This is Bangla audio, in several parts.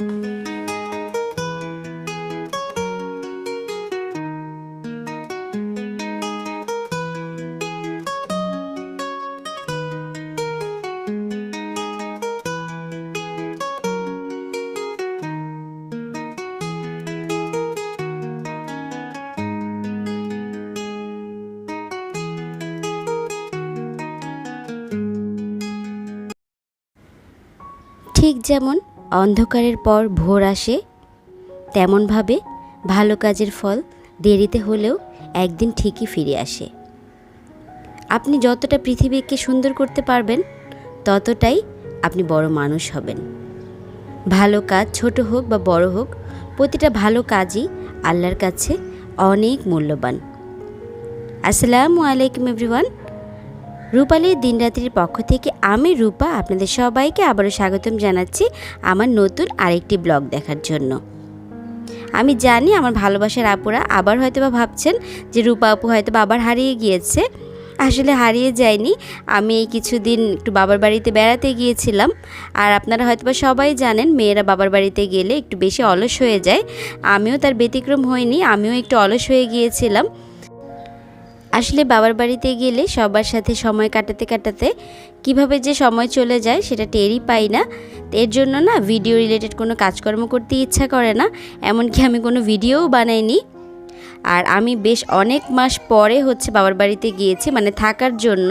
ঠিক যেমন অন্ধকারের পর ভোর আসে। তেমনভাবে ভালো কাজের ফল দেরিতে হলেও একদিন ঠিকই ফিরে আসে। আপনি যতটা পৃথিবীকে সুন্দর করতে পারবেন, ততটাই আপনি বড় মানুষ হবেন। ভালো কাজ ছোট হোক বা বড় হোক, প্রতিটা ভালো কাজই আল্লাহর কাছে অনেক মূল্যবান। আসসালামু আলাইকুম এভরিওয়ান রূপালীর দিনরাত্রির পক্ষ থেকে আমি রূপা আপনাদের সবাইকে আবারও স্বাগতম জানাচ্ছি আমার নতুন আরেকটি ব্লগ দেখার জন্য। আমি জানি আমার ভালোবাসার আপুরা আবার হয়তো বা ভাবছেন যে রূপা আপু হয়তো বা আবার হারিয়ে গিয়েছে। আসলে হারিয়ে যায়নি। আমি এই কিছুদিন একটু বাবার বাড়িতে বেড়াতে গিয়েছিলাম। আর আপনারা হয়তো বা সবাই জানেন, মেয়েরা বাবার বাড়িতে গেলে একটু বেশি অলস হয়ে যায়। আমিও তার ব্যতিক্রম হইনি, আমিও একটু অলস হয়ে গিয়েছিলাম। আসলে বাবার বাড়িতে গেলে সবার সাথে সময় কাটাতে কাটাতে কীভাবে যে সময় চলে যায় সেটা টেরই পাই না। এর জন্য না ভিডিও রিলেটেড কোনো কাজকর্ম করতে ইচ্ছা করে না, এমনকি আমি কোনো ভিডিওও বানাইনি। আর আমি বেশ অনেক মাস পরে হচ্ছে বাবার বাড়িতে গিয়েছি মানে থাকার জন্য।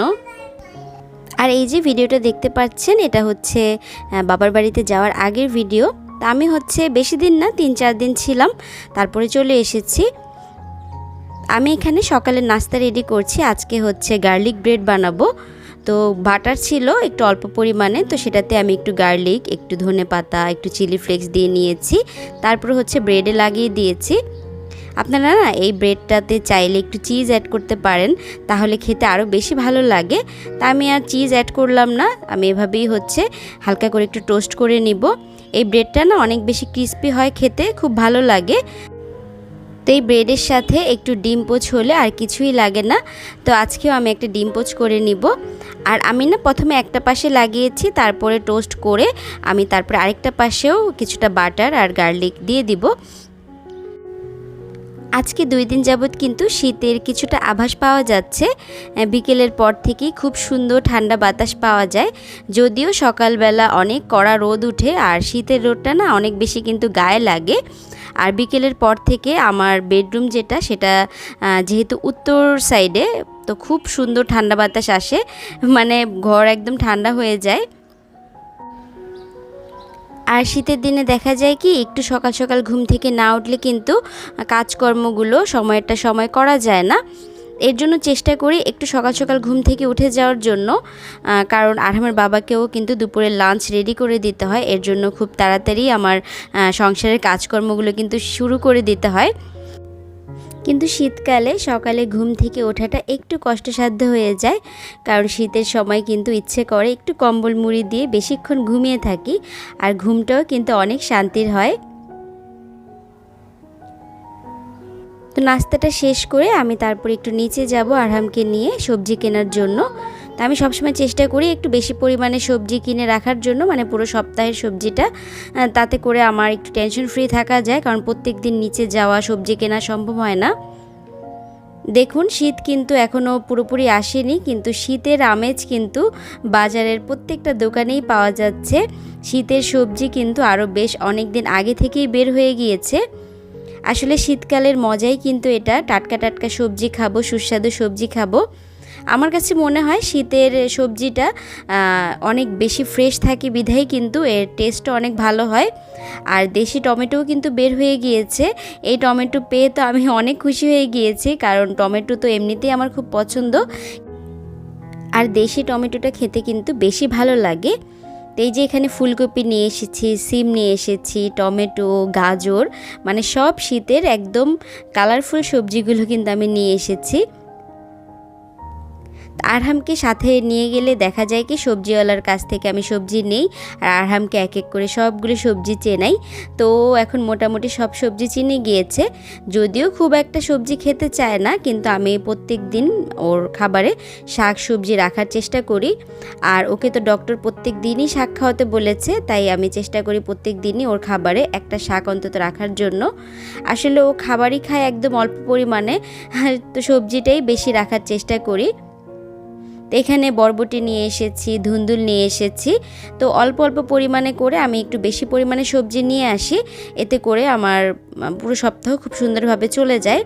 আর এই যে ভিডিওটা দেখতে পাচ্ছেন, এটা হচ্ছে বাবার বাড়িতে যাওয়ার আগের ভিডিও তা আমি হচ্ছে বেশি দিন না, তিন চার দিন ছিলাম, তারপরে চলে এসেছি। আমি এখানে সকালে নাস্তা রেডি করছি। আজকে হচ্ছে গার্লিক ব্রেড বানাবো। তো বাটার ছিল, একটু অল্প পরিমাণে, তো সেটাতে আমি একটু গার্লিক একটু ধনে পাতা, একটু চিলি ফ্লেক্স দিয়ে নিয়েছি। তারপর হচ্ছে ব্রেডে লাগিয়ে দিয়েছি। আপনারা না, এই ব্রেডটাতে চাইলে একটু চিজ অ্যাড করতে পারেন, তাহলে খেতে আরও বেশি ভালো লাগে। তা আমি আর চিজ অ্যাড করলাম না, আমি এভাবেই হচ্ছে হালকা করে একটু টোস্ট করে নিব। এই ব্রেডটা না অনেক বেশি ক্রিস্পি হয় খেতে, খুব ভালো লাগে। তো ব্রেডের সাথে একটু ডিম পোচ হলে আর কিছুই লাগে না। তো আজকেও আমি একটা ডিম পোচ করে নিব। আর আমি না প্রথমে একটা পাশে লাগিয়েছি, তারপরে টোস্ট করে আমি তারপরে আরেকটা পাশেও কিছুটা বাটার আর গার্লিক দিয়ে দিব। আজকে দুই দিন যাবৎ কিন্তু শীতের কিছুটা আভাস পাওয়া যাচ্ছে। বিকেলের পর থেকেই খুব সুন্দর ঠান্ডা বাতাস পাওয়া যায়। যদিও সকালবেলা অনেক কড়া রোদ উঠে আর শীতের রোদটা না অনেক বেশি কিন্তু গায়ে লাগে। আর বিকেলের পর থেকে আমার বেডরুম যেটা, সেটা যেহেতু উত্তর সাইডে, তো খুব সুন্দর ঠান্ডা বাতাস আসে মানে ঘর একদম ঠান্ডা হয়ে যায়। আর শীতের দিনে দেখা যায় কি, একটু সকাল সকাল ঘুম থেকে না উঠলে কিন্তু কাজকর্মগুলো সময়টা সময় করা যায় না। এর জন্য চেষ্টা করি একটু সকাল সকাল ঘুম থেকে উঠে যাওয়ার জন্য কারণ আরহামের বাবাকেও কিন্তু দুপুরে লাঞ্চ রেডি করে দিতে হয়। এর জন্য খুব তাড়াতাড়ি আমার সংসারের কাজকর্মগুলো কিন্তু শুরু করে দিতে হয়। কিন্তু শীতকালে সকালে ঘুম থেকে ওঠাটা একটু কষ্টসাধ্য হয়ে যায়, কারণ শীতের সময় কিন্তু ইচ্ছে করে একটু কম্বল মুড়ি দিয়ে বেশিক্ষণ ঘুমিয়ে থাকি। আর ঘুমটাও কিন্তু অনেক শান্তির হয়। তো নাস্তাটা শেষ করে আমি তারপর একটু নিচে যাব আরহামকে নিয়ে সবজি কেনার জন্য। তা আমি সবসময় চেষ্টা করি একটু বেশি পরিমাণে সবজি কিনে রাখার জন্য মানে পুরো সপ্তাহের সবজিটা। তাতে করে আমার একটু টেনশন ফ্রি থাকা যায়, কারণ প্রত্যেক দিন নিচে যাওয়া, সবজি কেনা সম্ভব হয় না। দেখুন, শীত কিন্তু এখনও পুরোপুরি আসেনি, কিন্তু শীতের আমেজ কিন্তু বাজারের প্রত্যেকটা দোকানেই পাওয়া যাচ্ছে। শীতের সবজি কিন্তু আরও বেশ অনেক দিন আগে থেকেই বের হয়ে গিয়েছে। আসলে শীতকালের মজাই কিন্তু এটা। টাটকা টাটকা সবজি খাব, সুস্বাদু সবজি খাব। আমার কাছে মনে হয় শীতের সবজিটা অনেক বেশি ফ্রেশ থাকে বিধায় কিন্তু এর টেস্টও অনেক ভালো হয়। আর দেশি টমেটোও কিন্তু বের হয়ে গিয়েছে। এই টমেটো পেয়ে তো আমি অনেক খুশি হয়ে গিয়েছি, কারণ টমেটো তো এমনিতেই আমার খুব পছন্দ। আর দেশি টমেটোটা খেতে কিন্তু বেশি ভালো লাগে। তো এই যে এখানে ফুলকপি নিয়ে এসেছি, সিম নিয়ে এসেছি, টমেটো, গাজর মানে সব শীতের একদম কালারফুল সবজিগুলো কিন্তু আমি নিয়ে এসেছি। আরহামকে সাথে নিয়ে গেলে দেখা যায় কি সবজিওয়ালার কাছ থেকে আমি সবজি নেই আর আরহামকে এক এক করে সবগুলো সবজি চেনাই। তো এখন মোটামুটি সব সবজি চিনে গিয়েছে। যদিও খুব একটা সবজি খেতে চায় না, কিন্তু আমি প্রত্যেক দিন ওর খাবারে শাক সবজি রাখার চেষ্টা করি। আর ওকে তো ডক্টর প্রত্যেক দিনই শাক খাওয়াতে বলেছে, তাই আমি চেষ্টা করি প্রত্যেক দিনই ওর খাবারে একটা শাক অন্তত রাখার জন্য। আসলে ও খাবারই খায় একদম অল্প পরিমাণে তো সবজিটাই বেশি রাখার চেষ্টা করি। তো এখানে বরবটি নিয়ে এসেছি, ধুন্দুল নিয়ে এসেছি। তো অল্প অল্প পরিমাণে করে আমি একটু বেশি পরিমাণে সবজি নিয়ে আসি। এতে করে আমার পুরো সপ্তাহ খুব সুন্দরভাবে চলে যায়।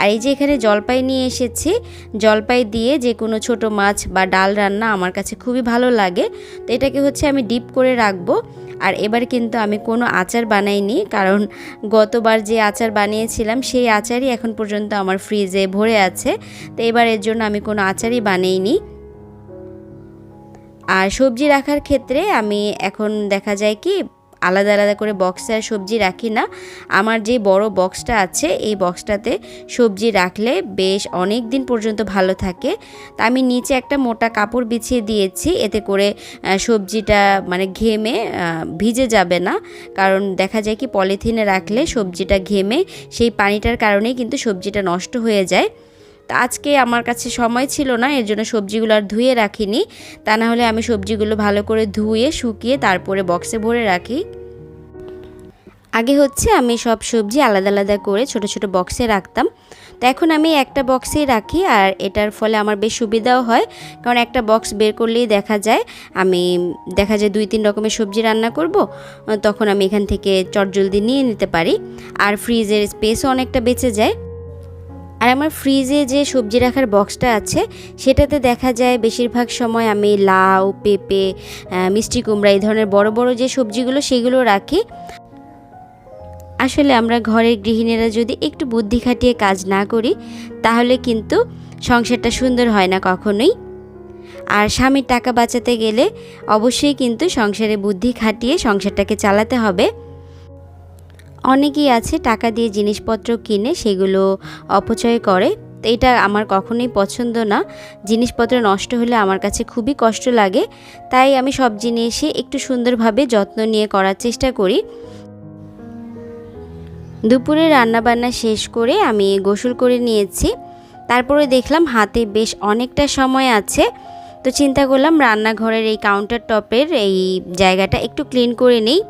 আর এই যে এখানে জলপাই নিয়ে এসেছি, জলপাই দিয়ে যে কোনো ছোট মাছ বা ডাল রান্না আমার কাছে খুবই ভালো লাগে। তো এটাকে হচ্ছে আমি ডিপ করে রাখব। আর এবার কিন্তু আমি কোনো আচার বানাইনি, কারণ গতবার যে আচার বানিয়েছিলাম সেই আচারই এখন পর্যন্ত আমার ফ্রিজে ভরে আছে। তো এবার এর জন্য আমি কোনো আচারই বানাইনি। আর সবজি রাখার ক্ষেত্রে আমি এখন দেখা যায় কি আলাদা আলাদা করে বক্সে আর সবজি রাখি না। আমার যে বড় বক্সটা আছে, এই বক্সটাতে সবজি রাখলে বেশ অনেক দিন পর্যন্ত ভালো থাকে। তা আমি নিচে একটা মোটা কাপড় বিছিয়ে দিয়েছি, এতে করে সবজিটা মানে ঘেমে ভিজে যাবে না। কারণ দেখা যায় কি, পলিথিনে রাখলে সবজিটা ঘেমে, সেই পানিটার কারণেই কিন্তু সবজিটা নষ্ট হয়ে যায়। তা আজকে আমার কাছে সময় ছিল না, এর জন্য সবজিগুলো আর ধুয়ে রাখিনি। তা না হলে আমি সবজিগুলো ভালো করে ধুয়ে, শুকিয়ে তারপরে বক্সে ভরে রাখি। আগে হচ্ছে আমি সব সবজি আলাদা আলাদা করে ছোট ছোট বক্সে রাখতাম। তো এখন আমি একটা বক্সেই রাখি আর এটার ফলে আমার বেশ সুবিধাও হয়। কারণ একটা বক্স বের করলেই দেখা যায়, আমি দেখা যায় দুই, তিন রকমের সবজি রান্না করব, তখন আমি এখান থেকে চটজলদি নিয়ে নিতে পারি। আর ফ্রিজের স্পেসও অনেকটা বেঁচে যায়। আর আমার ফ্রিজে যে সবজি রাখার বক্সটা আছে, সেটাতে দেখা যায় বেশিরভাগ সময় আমি লাউ, পেঁপে মিষ্টি কুমড়া এই ধরনের বড় বড় যে সবজিগুলো সেগুলো রাখি। আসলে আমরা ঘরের গৃহিণীরা যদি একটু বুদ্ধি খাটিয়ে কাজ না করি, তাহলে কিন্তু সংসারটা সুন্দর হয় না কখনোই। আর স্বামীর টাকা বাঁচাতে গেলে অবশ্যই কিন্তু সংসারে বুদ্ধি খাটিয়ে সংসারটাকে চালাতে হবে। অনেকেই আছে টাকা দিয়ে জিনিসপত্র কিনে সেগুলো অপচয় করে। তো এটা আমার কখনোই পছন্দ না। জিনিসপত্র নষ্ট হলে আমার কাছে খুবই কষ্ট লাগে। তাই আমি সব জিনিসই একটু সুন্দরভাবে যত্ন নিয়ে করার চেষ্টা করি। দুপুরে রান্নাবান্না শেষ করে আমি গোসল করে নিয়েছি। তারপরে দেখলাম হাতে বেশ অনেকটা সময় আছে। তো চিন্তা করলাম রান্নাঘরের এই কাউন্টার টপের এই জায়গাটা একটু ক্লিন করে নিই।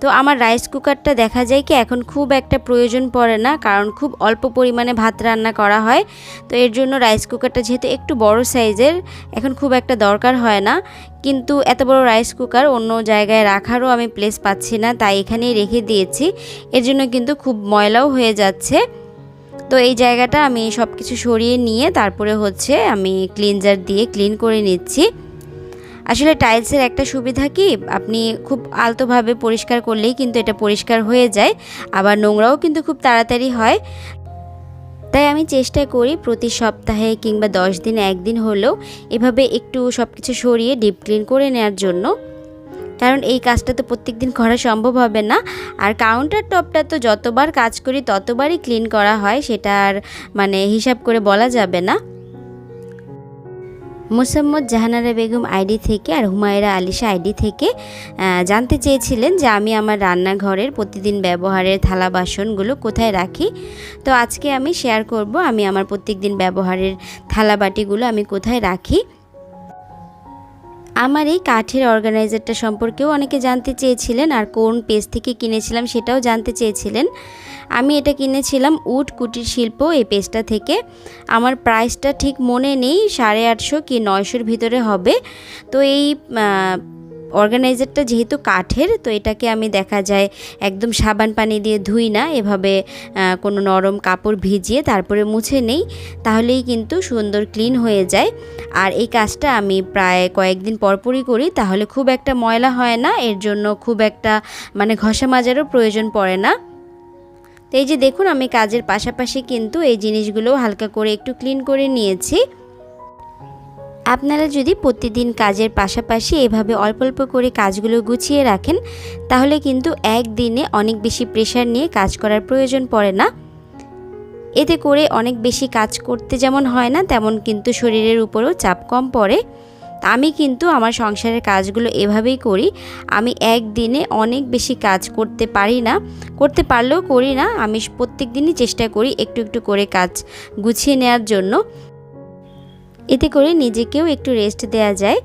তো আমার রাইস কুকারটা দেখা যায় কি এখন খুব একটা প্রয়োজন পড়ে না, কারণ খুব অল্প পরিমাণে ভাত রান্না করা হয়। তো এর জন্য রাইস কুকারটা যেহেতু একটু বড় সাইজের এখন খুব একটা দরকার হয় না। কিন্তু এত বড় রাইস কুকার অন্য জায়গায় রাখারও আমি প্লেস পাচ্ছি না, তাই এখানেই রেখে দিয়েছি। এর জন্য কিন্তু খুব ময়লাও হয়ে যাচ্ছে। তো এই জায়গাটা আমি সব কিছু সরিয়ে নিয়ে তারপরে হচ্ছে আমি ক্লিনজার দিয়ে ক্লিন করে নিচ্ছি। আসলে টাইলসের একটা সুবিধা কি? আপনি খুব আলতোভাবে পরিষ্কার করলেই কিন্তু এটা পরিষ্কার হয়ে যায়, আবার নোংরাও কিন্তু খুব তাড়াতাড়ি হয়। তাই আমি চেষ্টা করি প্রতি সপ্তাহে কিংবা দশ দিনে একদিন হলেও এভাবে একটু সব কিছু সরিয়ে ডিপ ক্লিন করে নেওয়ার জন্য। কারণ এই কাজটা তো প্রত্যেক দিন করা সম্ভব হবে না। আর কাউন্টার টপটা তো যতবার কাজ করি ততবারই ক্লিন করা হয়, সেটা আর মানে হিসাব করে বলা যাবে না। মোসাম্মদ জাহানারা বেগম আইডি থেকে আর হুমায়রা আলিশা আইডি থেকে জানতে চেয়েছিলেন যে আমি আমার রান্নাঘরের প্রতিদিন ব্যবহারের থালা বাসনগুলো কোথায় রাখি। তো আজকে আমি শেয়ার করব, আমি আমার প্রত্যেক দিন ব্যবহারের থালা বাটিগুলো আমি কোথায় রাখি। আমার এই কাঠের অর্গানাইজারটা সম্পর্কেও অনেকে জানতে চেয়েছিলেন আর কোন পেজ থেকে কিনেছিলাম সেটাও জানতে চেয়েছিলেন। আমি এটা কিনেছিলাম উড কুটির শিল্প এই পেজটা থেকে। আমার প্রাইসটা ঠিক মনে নেই, সাড়ে আটশো কি নয়শোর ভিতরে হবে। তো এই অর্গানাইজারটা যেহেতু কাঠের, তো এটাকে আমি দেখা যায় একদম সাবান পানি দিয়ে ধুই না, এভাবে কোনো নরম কাপড় ভিজিয়ে তারপরে মুছে নেই, তাহলেই কিন্তু সুন্দর ক্লিন হয়ে যায়। আর এই কাজটা আমি প্রায় কয়েকদিন পরপরই করি, তাহলে খুব একটা ময়লা হয় না, এর জন্য খুব একটা মানে ঘষা মাজারও প্রয়োজন পড়ে না। তো এই যে দেখুন, আমি কাজের পাশাপাশি কিন্তু এই জিনিসগুলোও হালকা করে একটু ক্লিন করে নিয়েছি। আপনারা যদি প্রতিদিন কাজের পাশাপাশি এভাবে অল্প অল্প করে কাজগুলো গুছিয়ে রাখেন, তাহলে কিন্তু একদিনে অনেক বেশি প্রেশার নিয়ে কাজ করার প্রয়োজন পড়ে না। এতে করে অনেক বেশি কাজ করতে যেমন হয় না, তেমন কিন্তু শরীরের উপরেও চাপ কম পড়ে। আমি কিন্তু আমার সংসারের কাজগুলো এভাবেই করি। আমি একদিনে অনেক বেশি কাজ করতে পারি না, করতে পারলেও করি না। আমি প্রত্যেক দিনই চেষ্টা করি একটু একটু করে কাজ গুছিয়ে নেওয়ার জন্য। এতে করে নিজেকেও একটু রেস্ট দেয়া যায়।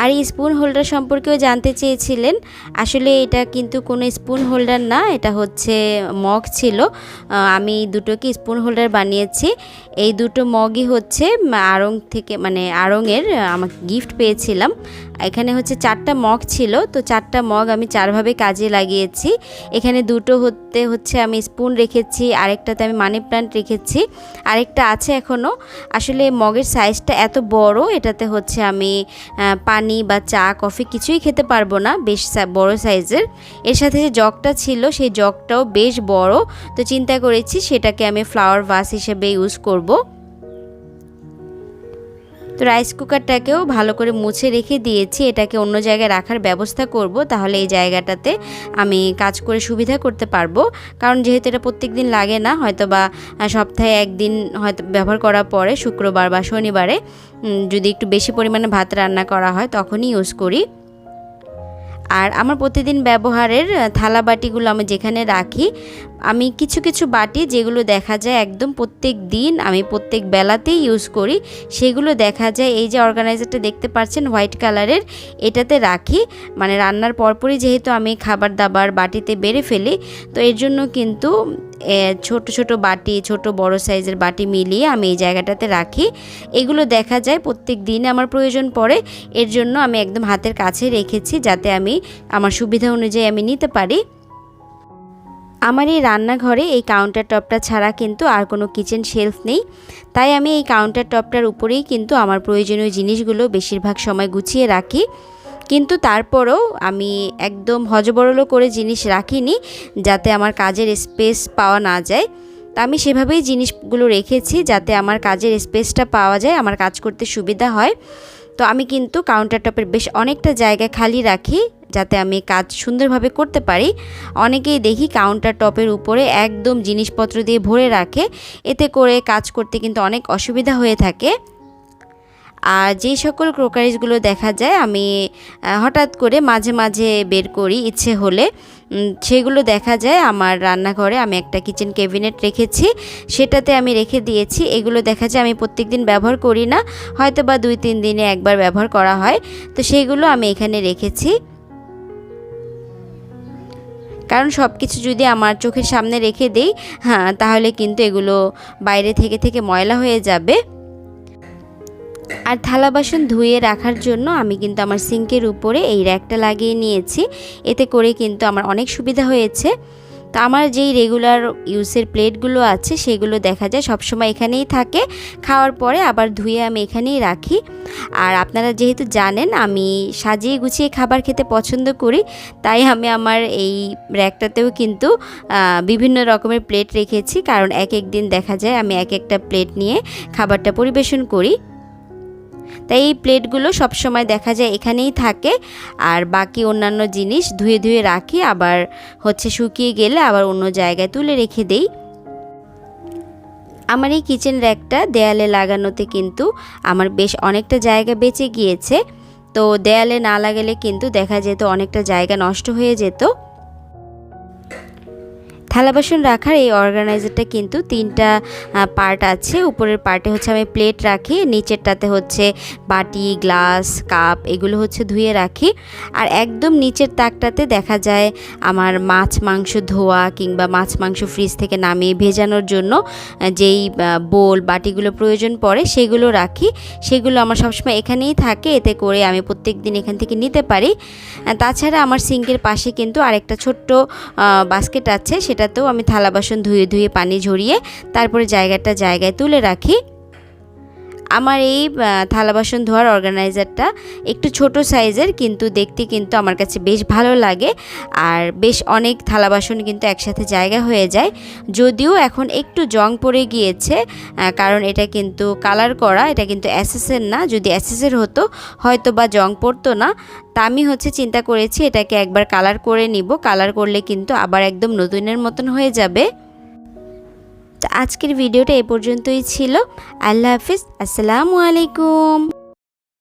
আর এই স্পুন হোল্ডার সম্পর্কেও জানতে চেয়েছিলেন। আসলে এটা কিন্তু কোনো স্পুন হোল্ডার না এটা হচ্ছে মগ ছিল। আমি দুটোকে স্পুন হোল্ডার বানিয়েছি। এই দুটো মগই হচ্ছে আড়ং থেকে মানে আড়ংয়ের আমাকে গিফট পেয়েছিলাম। এখানে হচ্ছে চারটা মগ ছিল তো চারটা মগ আমি চারভাবে কাজে লাগিয়েছি। এখানে দুটো হতে হচ্ছে আমি স্পুন রেখেছি আরেকটাতে আমি মানি প্লান্ট রেখেছি আরেকটা আছে এখনও আসলে মগের সাইজটা এত বড় এটাতে হচ্ছে আমি আহ, পানি বা চা, কফি কিছুই খেতে পারব না বেশ বড় সাইজের। এর সাথে যে জগটা ছিল, সেই জগটাও বেশ বড়। তো চিন্তা করেছি সেটাকে আমি ফ্লাওয়ার ভাস হিসেবে ইউজ করব। তো রাইস কুকারটাকেও ভালো করে মুছে রেখে দিয়েছি। এটাকে অন্য জায়গায় রাখার ব্যবস্থা করব, তাহলে এই জায়গাটাতে আমি কাজ করে সুবিধা করতে পারব। কারণ যেহেতু এটা প্রত্যেক দিন লাগে না হয়তো বা সপ্তাহে একদিন হয়তো ব্যবহার করার পরে, শুক্রবার বা শনিবারে যদি একটু বেশি পরিমাণে ভাত রান্না করা হয়, তখনই ইউজ করি। আর আমার প্রতিদিন ব্যবহারের থালা বাটিগুলো আমি যেখানে রাখি, আমি কিছু কিছু বাটি যেগুলো দেখা যায় একদম প্রত্যেক দিন আমি প্রত্যেক বেলাতেই ইউজ করি, সেগুলো দেখা যায়। এই যে অর্গানাইজারটা দেখতে পাচ্ছেন হোয়াইট কালারের, এটাতে রাখি। মানে রান্নার পরপরই যেহেতু আমি খাবার দাবার বাটিতে বেড়ে ফেলি, তো এর জন্য কিন্তু ছোট ছোট বাটি, ছোট বড় সাইজের বাটি মিলিয়ে আমি এই জায়গাটাতে রাখি। এগুলো দেখা যায় প্রত্যেক দিন আমার প্রয়োজন পড়ে। এর জন্য আমি একদম হাতের কাছে রেখেছি যাতে আমি আমার সুবিধা অনুযায়ী আমি নিতে পারি। আমার এই রান্নাঘরে এই কাউন্টার টপটা ছাড়া কিন্তু আর কোনো কিচেন শেলফ নেই। তাই আমি এই কাউন্টার টপটার উপরেই কিন্তু আমার প্রয়োজনীয় জিনিসগুলো বেশিরভাগ সময় গুছিয়ে রাখি। কিন্তু তারপরেও আমি একদম হজবরল করে জিনিস রাখিনি যাতে আমার কাজের স্পেস পাওয়া না যায়। তা আমি সেভাবেই জিনিসগুলো রেখেছি যাতে আমার কাজের স্পেসটা পাওয়া যায়, আমার কাজ করতে সুবিধা হয়। তো আমি কিন্তু কাউন্টার টপের বেশ অনেকটা জায়গা খালি রাখি যাতে আমি কাজ সুন্দরভাবে করতে পারি। অনেকেই দেখি কাউন্টার টপের উপরে একদম জিনিসপত্র দিয়ে ভরে রাখে। এতে করে কাজ করতে কিন্তু অনেক অসুবিধা হয়ে থাকে। আর যেই সকল ক্রোকারিজগুলো দেখা যায়, আমি হঠাৎ করে মাঝে মাঝে বের করি ইচ্ছে হলে। সেগুলো দেখা যায়, আমার রান্নাঘরে আমি একটা কিচেন ক্যাবিনেট রেখেছি, সেটাতে আমি রেখে দিয়েছি। এগুলো দেখা যায়, আমি প্রত্যেক দিন ব্যবহার করি না হয়তো বা দুই, তিন দিনে একবার ব্যবহার করা হয়। তো সেগুলো আমি এখানে রেখেছি। কারণ সব কিছু যদি আমার চোখের সামনে রেখে দেই হ্যাঁ তাহলে কিন্তু এগুলো বাইরে থেকে থেকে ময়লা হয়ে যাবে। আর থালা বাসন ধুয়ে রাখার জন্য আমি কিন্তু আমার সিঙ্কের উপরে এই র্যাকটা লাগিয়ে নিয়েছি। এতে করে কিন্তু আমার অনেক সুবিধা হয়েছে। তো আমার যেই রেগুলার ইউজের প্লেটগুলো আছে, সেগুলো দেখা যায়, সবসময় এখানেই থাকে। খাওয়ার পরে আবার ধুয়ে আমি এখানেই রাখি। আর আপনারা যেহেতু জানেন, আমি সাজিয়ে গুছিয়ে খাবার খেতে পছন্দ করি, তাই আমি আমার এই র্যাকটাতেও কিন্তু বিভিন্ন রকমের প্লেট রেখেছি। কারণ এক এক দিন দেখা যায়, আমি এক একটা প্লেট নিয়ে খাবারটা পরিবেশন করি। তাই এই প্লেটগুলো সবসময় দেখা যায় এখানেই থাকে। আর বাকি অন্যান্য জিনিস ধুয়ে ধুয়ে রাখি, আবার হচ্ছে শুকিয়ে গেলে আবার অন্য জায়গায় তুলে রেখে দেই। আমার এই কিচেন র্যাকটা দেয়ালে লাগানোতে কিন্তু আমার বেশ অনেকটা জায়গা বেঁচে গিয়েছে। তো দেয়ালে না লাগালে কিন্তু দেখা যেত অনেকটা জায়গা নষ্ট হয়ে যেত। থালা বাসন রাখার এই অর্গানাইজারটা কিন্তু তিনটা পার্ট আছে। উপরের পার্টে হচ্ছে আমি প্লেট রাখি, নিচেরটাতে হচ্ছে বাটি, গ্লাস, কাপ, এগুলো হচ্ছে ধুয়ে রাখি। আর একদম নিচের তাকটাতে দেখা যায় আমার মাছ মাংস ধোয়া কিংবা মাছ মাংস ফ্রিজ থেকে নামিয়ে ভেজানোর জন্য যেই বোল, বাটিগুলো প্রয়োজন পড়ে সেগুলো রাখি। সেগুলো আমার সবসময় এখানেই থাকে, এতে করে আমি প্রত্যেক দিন এখান থেকে নিতে পারি। তাছাড়া আমার সিঙ্কের পাশে কিন্তু আরেকটা ছোট্ট বাস্কেট আছে সেটাতেও আমি থালা বাসন ধুয়ে ধুয়ে পানি ঝরিয়ে তারপরে জায়গাটা জায়গায় তুলে রাখি। আমার এই থালা বাসন ধোয়ার অর্গানাইজারটা একটু ছোট সাইজের, কিন্তু দেখতে কিন্তু আমার কাছে বেশ ভালো লাগে। আর বেশ অনেক থালা বাসন কিন্তু একসাথে জায়গা হয়ে যায়। যদিও এখন একটু জং পড়ে গিয়েছে কারণ এটা কিন্তু কালার করা, এটা কিন্তু অ্যাসেসের না। যদি অ্যাসেসের হতো হয়তো বা জং পড়তো না। তা আমি হচ্ছে চিন্তা করেছি, এটাকে একবার কালার করে নিব। কালার করলে কিন্তু আবার একদম নতুনের মতন হয়ে যাবে। তো আজকের ভিডিওটা এ পর্যন্তই ছিল। আল্লাহ হাফিজ। আসসালামু আলাইকুম।